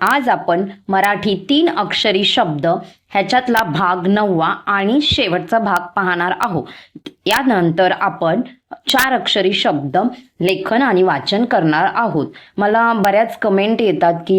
आज आपण मराठी तीन अक्षरी शब्द ह्याच्यातला भाग नववा आणि शेवटचा भाग पाहणार आहोत. यानंतर आपण चार अक्षरी शब्द लेखन आणि वाचन करणार आहोत. मला बऱ्याच कमेंट येतात की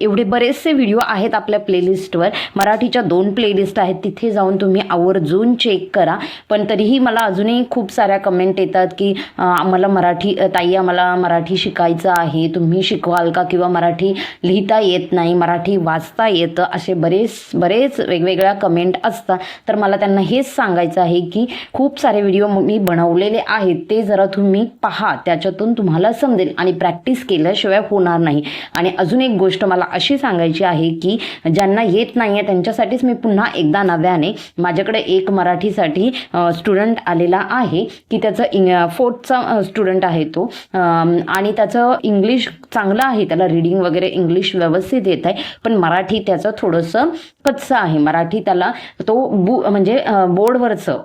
एवढे बरेचसे व्हिडिओ आहेत आपल्या प्लेलिस्टवर मराठीच्या दोन प्लेलिस्ट आहेत तिथे जाऊन तुम्ही आवर्जून चेक करा. पण तरीही मला अजूनही खूप साऱ्या कमेंट येतात की आम्हाला मराठी ताई आम्हाला मराठी शिकायचं आहे. तुम्ही शिकवाल का? किंवा मराठी लिहिता येत नाही मराठी वाचता येतं. असे बरेच बरेच वेगवेगळ्या कमेंट असतात. तर मला त्यांना हेच सांगायचं आहे की खूप सारे व्हिडिओ मी बनवलेले आहेत. ते जरा तुम्ही पहा. त्याच्यातून तुम्हाला समजेल आणि प्रॅक्टिस केल्याशिवाय होणार नाही. आणि अजून एक गोष्ट मला अशी सांगायची आहे की ज्यांना येत नाही आहे त्यांच्यासाठीच मी पुन्हा एकदा नव्याने माझ्याकडे एक मराठीसाठी स्टुडंट आलेला आहे की त्याचं इंग फोर्थचा स्टुडंट आहे तो. आणि त्याचं इंग्लिश चांगलं आहे. त्याला रिडिंग वगैरे इंग्लिश व्यवस्थित येत आहे. पण मराठी त्याचं थोडंसं कच्चा आहे मराठी त्याला. तो बु म्हणजे बोर्डवरचं.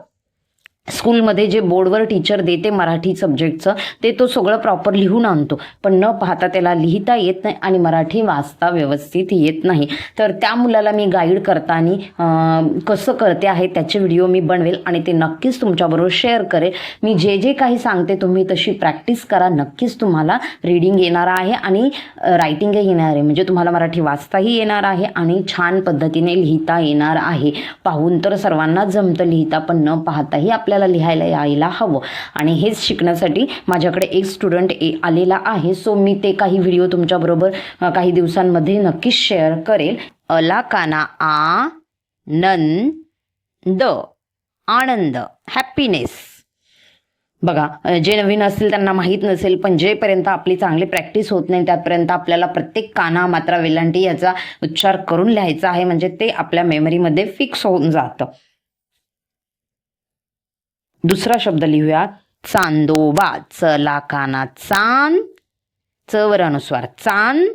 स्कूलमध्ये जे बोर्डवर टीचर देते मराठी सब्जेक्टचं ते तो सगळं प्रॉपर लिहून आणतो. पण न पाहता त्याला लिहिता येत नाही आणि मराठी वाचता व्यवस्थित येत नाही. तर त्या मुलाला मी गाईड करताना कसं करते आहे त्याचे व्हिडिओ मी बनवेल आणि ते नक्कीच तुमच्याबरोबर शेअर करेल. मी जे जे काही सांगते तुम्ही तशी प्रॅक्टिस करा. नक्कीच तुम्हाला रीडिंग येणार आहे आणि रायटिंगही येणार आहे. म्हणजे तुम्हाला मराठी वाचताही येणार आहे आणि छान पद्धतीने लिहिता येणार आहे. पाहून तर सर्वांना जमतं लिहिता पण न पाहताही आपल्या आपल्याला लिहायला यायला हवं. आणि हेच शिकण्यासाठी माझ्याकडे एक स्टुडंट ए आलेला आहे. सो मी ते काही व्हिडिओ तुमच्याबरोबर काही दिवसांमध्ये नक्कीच शेअर करेल. अला काना आ नन द आनंद हॅपीनेस बघा जे नवीन असतील त्यांना माहीत नसेल पण जेपर्यंत आपली चांगली प्रॅक्टिस होत नाही त्यापर्यंत आपल्याला प्रत्येक काना मात्रा वेलांटी याचा उच्चार करून लिहायचा आहे. म्हणजे ते आपल्या मेमरीमध्ये फिक्स होऊन जातं. दुसरा शब्द लिहूया. चांदोबा चला काना चांद चवर अनुस्वार चांद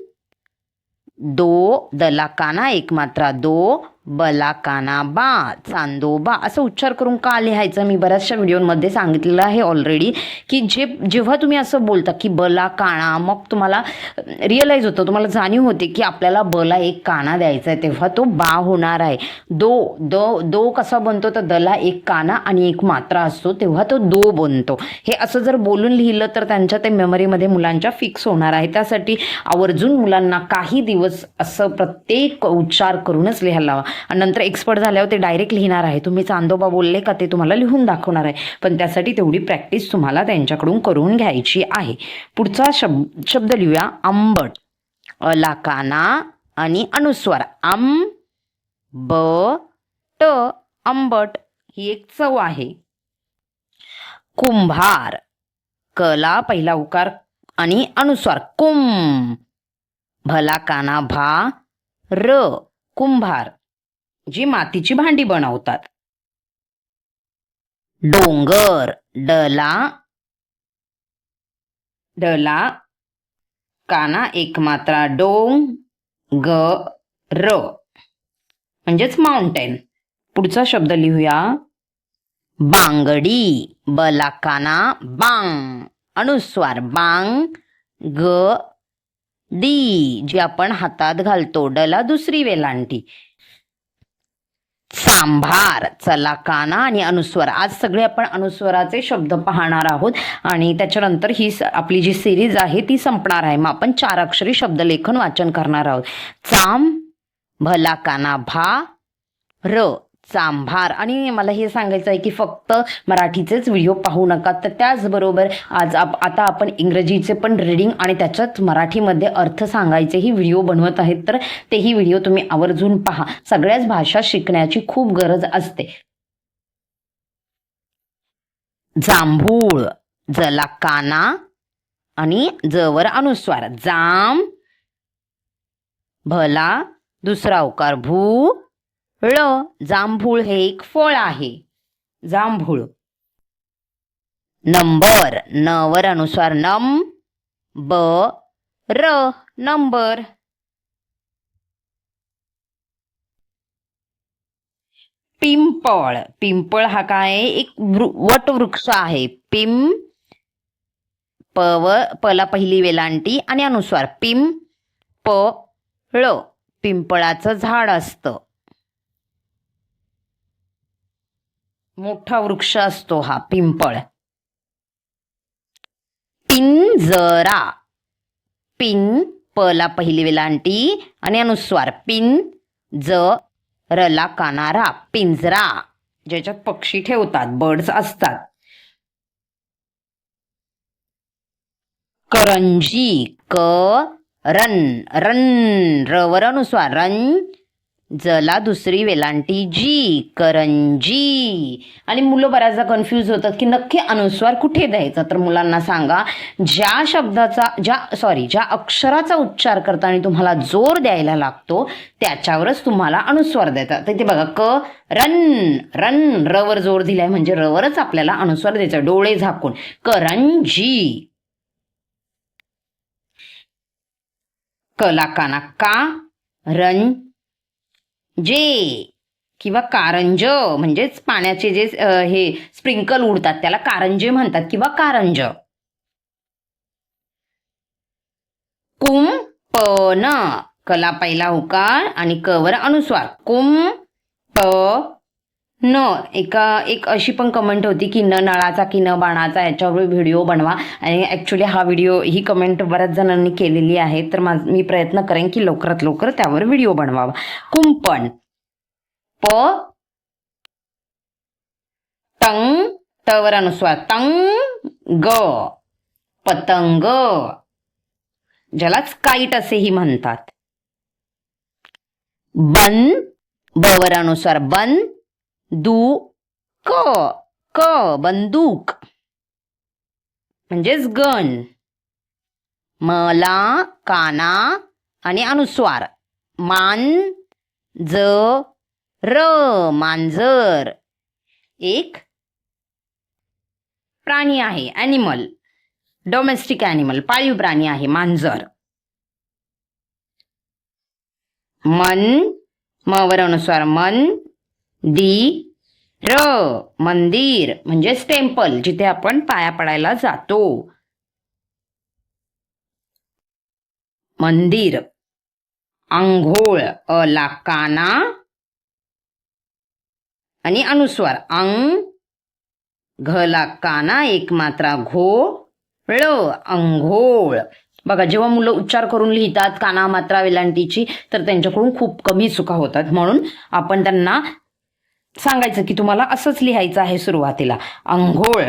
दो दला काना एक मात्रा दो बला काना बा चांदोबा असं उच्चार करून का लिहायचं? मी बऱ्याचशा व्हिडिओमध्ये सांगितलेलं आहे ऑलरेडी की जे जेव्हा तुम्ही असं बोलता की बला काना मग तुम्हाला रिअलाईज होतं तुम्हाला जाणीव होते की आपल्याला बला एक काना द्यायचा आहे तेव्हा तो बा होणार आहे. दो दो दो कसा बनतो तर दला एक काना आणि एक मात्रा असतो तेव्हा तो दो बनतो. हे असं जर बोलून लिहिलं तर त्यांच्या ते मेमरीमध्ये मुलांच्या फिक्स होणार आहे. त्यासाठी आवर्जून मुलांना काही दिवस असं प्रत्येक उच्चार करूनच लिहायला लावा. आणि नंतर एक्सपर्ट झाल्यावर ते डायरेक्ट लिहिणार आहे. तुम्ही चांदोबा बोलले का ते तुम्हाला लिहून दाखवणार आहे. पण त्यासाठी तेवढी प्रॅक्टिस तुम्हाला त्यांच्याकडून करून घ्यायची आहे. पुढचा शब शब्द लिहूया. आंबट अलाकाना आणि अनुस्वार. आम ब ट आंबट ही एक चव आहे. कुंभार कला पहिला उकार आणि अनुस्वार. कुंभ भला काना भा र कुंभार. जी मातीची भांडी बनवतात. डोंगर डला डला काना एकमात्रा डोंग ग र म्हणजेच माउंटेन पुढचा शब्द लिहूया. बांगडी बलाकाना बांग. अनुस्वार बांग ग डी जी आपण हातात घालतो डला दुसरी वेलांटी. सांभार चला काना आणि अनुस्वर. आज सगळे आपण अनुस्वराचे शब्द पाहणार आहोत आणि त्याच्यानंतर ही स- आपली जी सिरीज आहे ती संपणार आहे. मग आपण चार अक्षरी शब्दलेखन वाचन करणार आहोत. चाम भला काना भा र चांभार. आणि मला हे सांगायचं आहे की फक्त मराठीचेच व्हिडिओ पाहू नका. तर त्याचबरोबर आज आप आता आपण इंग्रजीचे पण रीडिंग आणि त्याच्यात मराठीमध्ये अर्थ सांगायचेही व्हिडिओ बनवत आहेत. तर तेही व्हिडिओ तुम्ही आवर्जून पहा. सगळ्याच भाषा शिकण्याची खूप गरज असते. जांभूळ जला काना आणि जवर अनुस्वार. जाम भला दुसरा उकार भू ळ जांभूळ हे एक फळ आहे. जांभूळ. नंबर. नवर अनुसार नम ब र नंबर. पिंपळ. पिंपळ हा काय? एक वृ- वटवृक्ष आहे. पिम पव पला पहिली वेलांटी आणि अनुस्वार पिम प ळ. पिंपळाचं झाड असतं. मोठा वृक्ष असतो हा पिंपळ. पिंजरा. पिन पला पहिली वेलांटी आणि अनुस्वार. पिन ज रला कानारा पिंजरा. ज्याच्यात पक्षी ठेवतात बर्ड्स असतात. करंजी क रन रन रवर अनुस्वार. रन जला दुसरी वेलांटी जी करंजी. आणि मुलं बऱ्याचदा कन्फ्यूज होतात की नक्की अनुस्वार कुठे द्यायचा? तर मुलांना सांगा ज्या शब्दाचा ज्या सॉरी ज्या अक्षराचा उच्चार करताना तुम्हाला जोर द्यायला लागतो त्याच्यावरच तुम्हाला अनुस्वार देतात. तर ते बघा क रन रन रवर जोर दिलाय म्हणजे रवरच आपल्याला अनुस्वार द्यायचा. डोळे झाकून. करंजी. कला काना का रन जे किंवा कारंज म्हणजेच पाण्याचे जे हे स्प्रिंकल उडतात त्याला कारंजे म्हणतात किंवा कारंज. कुंपन कला पहिला उकार आणि कवर अनुस्वार. कुंप प न एका एक अशी पण कमेंट होती की न नळाचा की न बाणाचा याच्यावर व्हिडिओ बनवा. आणि ॲक्च्युली हा व्हिडिओ ही कमेंट बऱ्याच जणांनी केलेली आहे. तर माझ मी प्रयत्न करेन की लवकरात लवकर त्यावर व्हिडिओ बनवावा. कुंपण. प टंग तवर अनुस्वार. तंग ग. पतंग. ज्यालाच काईट असेही म्हणतात. बन बवर अनुस्वार. बन दू क क बंदूक. म्हणजेच गण. मला काना आणि अनुस्वार. मान ज र मांजर. एक प्राणी आहे ॲनिमल डोमेस्टिक ॲनिमल पाळीव प्राणी आहे मांजर. मन मवर अनुस्वार. मन दी र मंदिर म्हणजेच टेम्पल जिथे आपण पाया पडायला जातो. मंदिर आंघोळ अला काना आणि अनुस्वार अंग घला काना एक मात्रा घो ळ अंघोळ बघा जेव्हा मुलं उच्चार करून लिहितात काना मात्रा वेलांटीची तर त्यांच्याकडून खूप कमी चुका होतात. म्हणून आपण त्यांना सांगायचं की तुम्हाला असंच लिहायचं आहे सुरुवातीला. अंघोळ.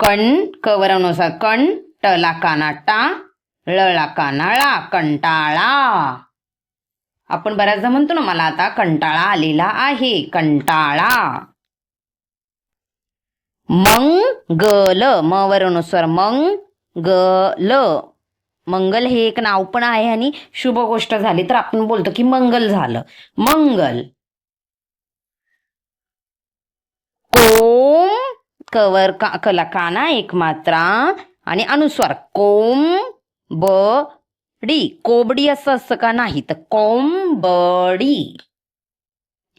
कण कवरानुसार कण टला काना टा कानाळा कंटाळा. आपण बऱ्याचदा म्हणतो ना मला आता कंटाळा आलेला आहे कंटाळा. मंगल मवरनुसार गल मंगल हे एक नाव पण आहे आणि शुभ गोष्ट झाली तर आपण बोलतो की मंगल झालं. मंगल कोम कवर का कला काना एक मात्रा आणि अनुस्वार. कोम ब डी कोबडी असं असतं का? नाही तर कोंबडी.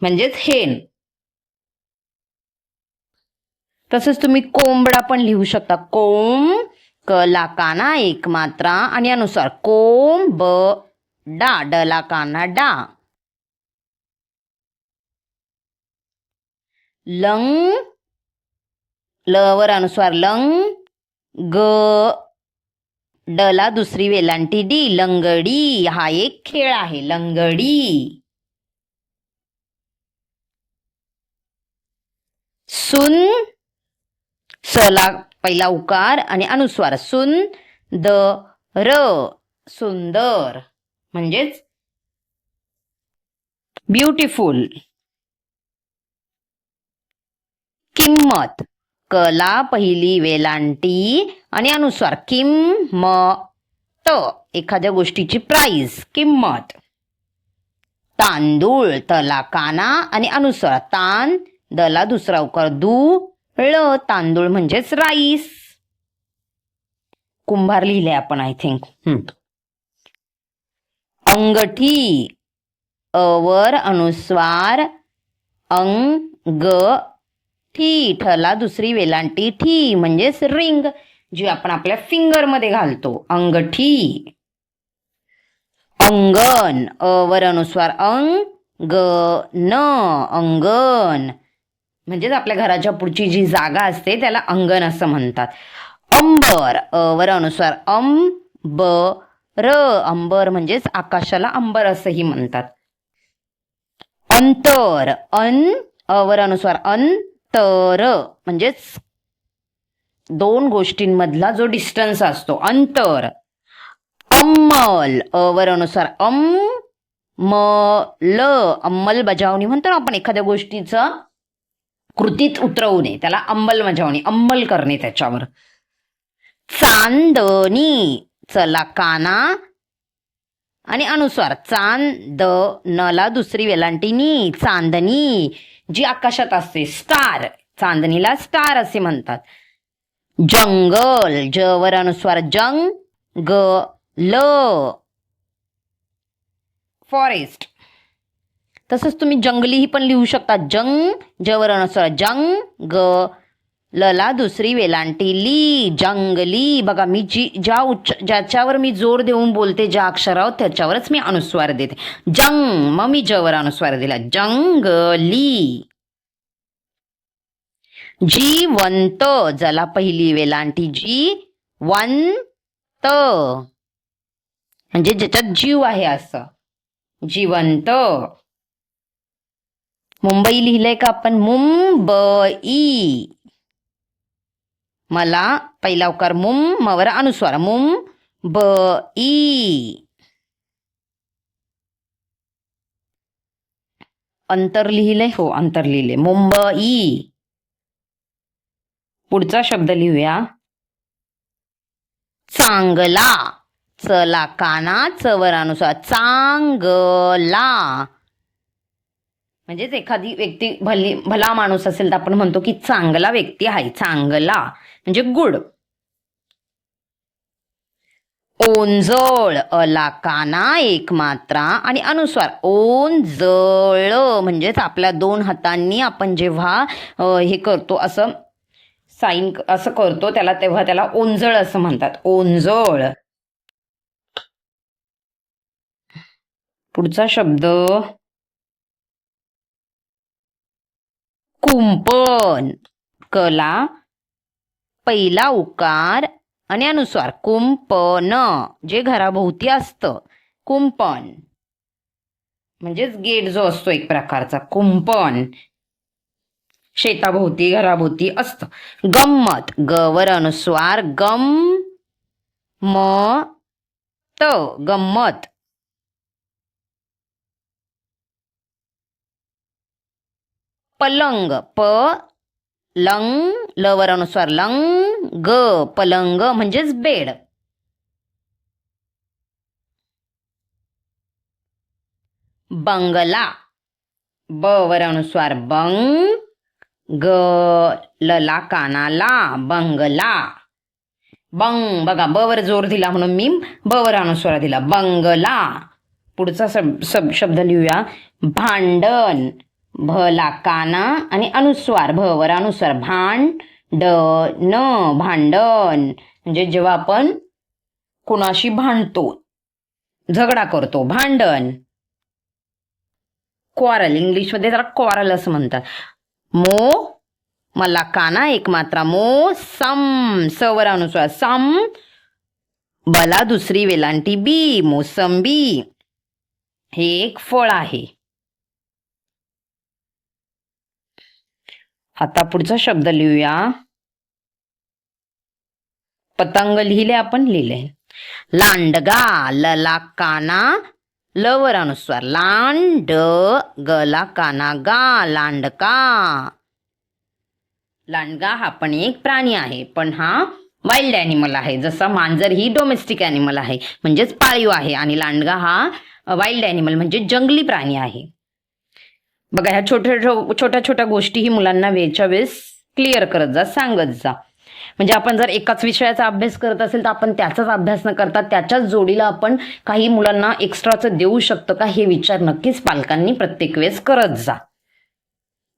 म्हणजेच हेन. तसंच तुम्ही कोंबडा पण लिहू शकता. कोम कला काना एक मात्रा आणि अनुसार कोम ब डा डला काना डा. लंग लवर अनुस्वार लंग ग डला दुसरी वेलांटी डी लंगडी. हा एक खेळ आहे लंगडी. सुन सला पहिला उकार आणि अनुस्वार. सुन द र सुंदर. म्हणजेच ब्युटिफुल. किंमत. कला पहिली वेलांटी आणि अनुस्वार. किम म त एखाद्या गोष्टीची प्राईस किंमत. तांदूळ तला काना आणि अनुस्वार. तान दला दुसरा उकार दू ळ तांदूळ म्हणजेच राईस कुंभार लिहिले आपण आय थिंक अंगठी अवर अनुस्वार अंग ठी ठला दुसरी वेलांटी ठी म्हणजेच रिंग जी आपण आपल्या फिंगरमध्ये घालतो. अंगठी अंगण अवर अनुस्वार अंग न अंगण. म्हणजेच आपल्या घराच्या पुढची जी जागा असते त्याला अंगण असं म्हणतात. अंबर अवर अनुस्वार अं ब र अंबर म्हणजेच आकाशाला अंबर असंही म्हणतात. अंतर अन अवर अनुस्वार तर म्हणजेच दोन गोष्टींमधला जो डिस्टन्स असतो अंतर. अंमल अवर अनुसार अम म ल अंमलबजावणी म्हणतो ना आपण एखाद्या गोष्टीचं कृतीत उतरवणे त्याला अंमलबजावणी अंमल करणे त्याच्यावर. चांदणी चला काना. आणि अनुस्वार चांद नला दुसरी वेलांटीनी चांदणी. जी आकाशात असते स्टार चांदणीला स्टार असे म्हणतात. जंगल जवर अनुस्वार जंग ग ल फॉरेस्ट. तसंच तुम्ही जंगलीही पण लिहू शकता. जंग जवर अनुस्वार जंग ग लला दुसरी वेलांटी ली जंगली बघा मी जी ज्या उच्च ज्याच्यावर मी जोर देऊन बोलते ज्या अक्षरावर त्याच्यावरच मी अनुस्वार देते. जंग मग मी जवर अनुस्वार दिला. जंगली जीवंत जला पहिली वेलांटी. जी वंत म्हणजे ज्याच्यात जीव आहे असं. जिवंत. मुंबई लिहिलंय का आपण? मुंबई. मला पहिला उकार मुम मवर अनुस्वार मुम ब ई. अंतर लिहिलंय? हो अंतर लिहिले मुंबई पुढचा शब्द लिहूया. चांगला. चला काना चवरानुसार चांगला. म्हणजेच एखादी व्यक्ती भली भला माणूस असेल तर आपण म्हणतो की चांगला व्यक्ती आहे चांगला म्हणजे गुड. ओंजळ अला काना एक मात्रा आणि अनुस्वार. ओंजळ म्हणजेच आपल्या दोन हातांनी आपण जेव्हा हे करतो असं साईन असं करतो त्याला तेव्हा त्याला ओंजळ असं म्हणतात. ओंजळ. पुढचा शब्द. कुंपण. कला पहिला उकार आणि अनुस्वार. कुंपण जे घराभोवती असतं. कुंपण. म्हणजेच गेट जो असतो एक प्रकारचा. कुंपण. शेताभोवती घराभोवती असतं. गंमत. गवर अनुस्वार. गम म त. गंमत. पलंग प लंग लवर अनुस्वार लंग ग पलंग म्हणजेच बेड. बंगला ब वर अनुस्वार बंग ग लला कानाला बंगला. बंग बघा ब वर जोर दिला म्हणून मी ब वर अनुस्वार दिला. बंगला. पुढचा सब सब शब्द लिहूया. भांडण. भला काना आणि अनुस्वार भ वर अनुस्वार भांड न भांडण. म्हणजे जेव्हा आपण कुणाशी भांडतो झगडा करतो भांडण. क्वारल इंग्लिशमध्ये त्याला क्वारल असं म्हणतात. मो मला काना एक मात्रा मो सम सवर अनुस्वार सम बला दुसरी वेलांटी बी मोसंबी हे एक फळ आहे. आता पुढचा शब्द लिहूया. पतंग लिहिले आपण लिहिले. लांडगा लला काना लवर अनुस्वार लांड गला काना गा लांडका. लांडगा हा पण एक प्राणी आहे पण हा वाईल्ड ॲनिमल आहे. जसा मांजर ही डोमेस्टिक ॲनिमल आहे म्हणजेच पाळीव आहे. आणि लांडगा हा वाईल्ड ॲनिमल म्हणजे जंगली प्राणी आहे. बघा ह्या छोट्या छोट्या छोट्या गोष्टी ही मुलांना वेळच्या वेळेस क्लिअर करत जा सांगत जा. म्हणजे आपण जर एकाच विषयाचा अभ्यास करत असेल तर आपण त्याचाच अभ्यास न करता त्याच्याच जोडीला आपण काही मुलांना एक्स्ट्राचं देऊ शकतं का हे विचार नक्कीच पालकांनी प्रत्येक वेळेस करत जा.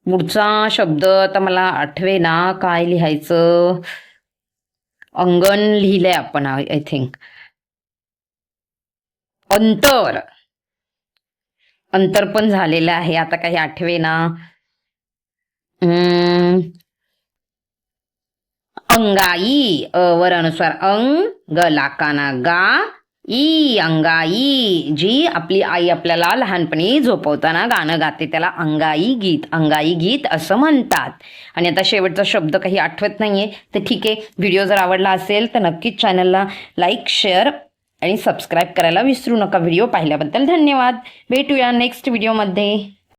पुढचा शब्द आता मला आठवे ना काय लिहायचं? अंगण लिहिलंय आपण आय थिंक अंतर. अंतर पण झालेलं आहे. आता काही आठवे ना. हम्म. अंगाई वर अनुसार अंग ग लाकाना गा ई अंगाई जी आपली आई आपल्याला लहानपणी झोपवताना गाणं गाते. त्याला अंगाई गीत अंगाई गीत असं म्हणतात. आणि आता शेवटचा शब्द काही आठवत नाहीये. तर ठीक आहे. व्हिडिओ जर आवडला असेल तर नक्कीच चॅनलला लाईक शेअर आणि सबस्क्राईब करायला विसरू नका. व्हिडिओ पाहिल्याबद्दल धन्यवाद. भेटूया नेक्स्ट व्हिडिओमध्ये